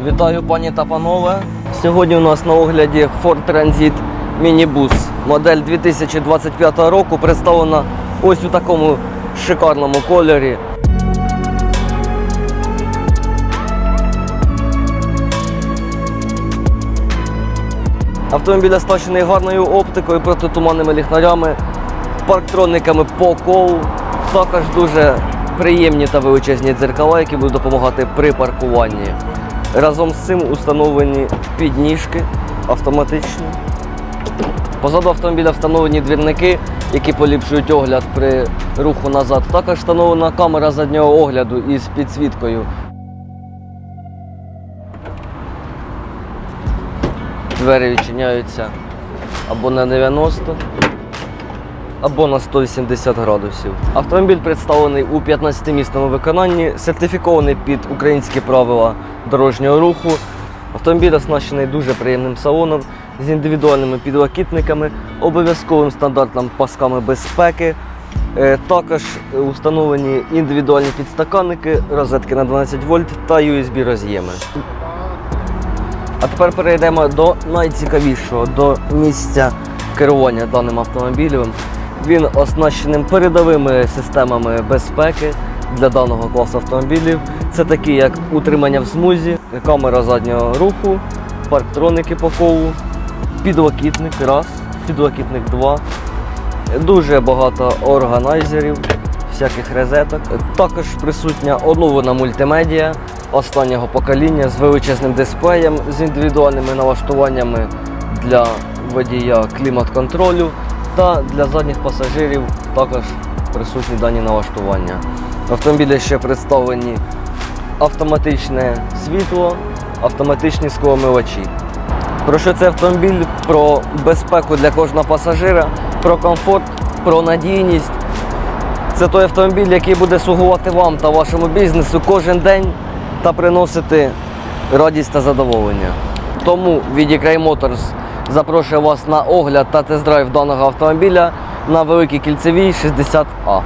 Вітаю пані та панове. Сьогодні у нас на огляді Ford Transit Minibus. Модель 2025 року представлена ось у такому шикарному кольорі. Автомобіль оснащений гарною оптикою, протитуманними ліхтарями, парктрониками по колу. Також дуже приємні та величезні дзеркала, які будуть допомагати при паркуванні. Разом з цим установлені підніжки автоматичні. Позаду автомобіля встановлені двірники, які поліпшують огляд при руху назад. Також встановлена камера заднього огляду із підсвіткою. Двері відчиняються або на 90, або на 180 градусів. Автомобіль представлений у 15-місному виконанні, сертифікований під українські правила дорожнього руху. Автомобіль оснащений дуже приємним салоном з індивідуальними підлокітниками, обов'язковим стандартом пасками безпеки. Е, Також установлені індивідуальні підстаканники, розетки на 12 вольт та USB роз'єми. А тепер перейдемо до найцікавішого, до місця керування даним автомобілем. Він оснащений передовими системами безпеки для даного класу автомобілів. Це такі, як утримання в смузі, камера заднього руху, парктроники по колу, підлокітник раз, підлокітник два. Дуже багато органайзерів, всяких розеток. Також присутня оновлена мультимедіа останнього покоління з величезним дисплеєм, з індивідуальними налаштуваннями для водія клімат-контролю та для задніх пасажирів також присутні дані налаштування. В автомобілі ще представлені автоматичне світло, автоматичні скломивачі. Про що це автомобіль? Про безпеку для кожного пасажира, про комфорт, про надійність. Це той автомобіль, який буде слугувати вам та вашому бізнесу кожен день та приносити радість та задоволення. Тому VDCray Motors запрошує вас на огляд та тест-драйв даного автомобіля на Великій Кільцевій 60А.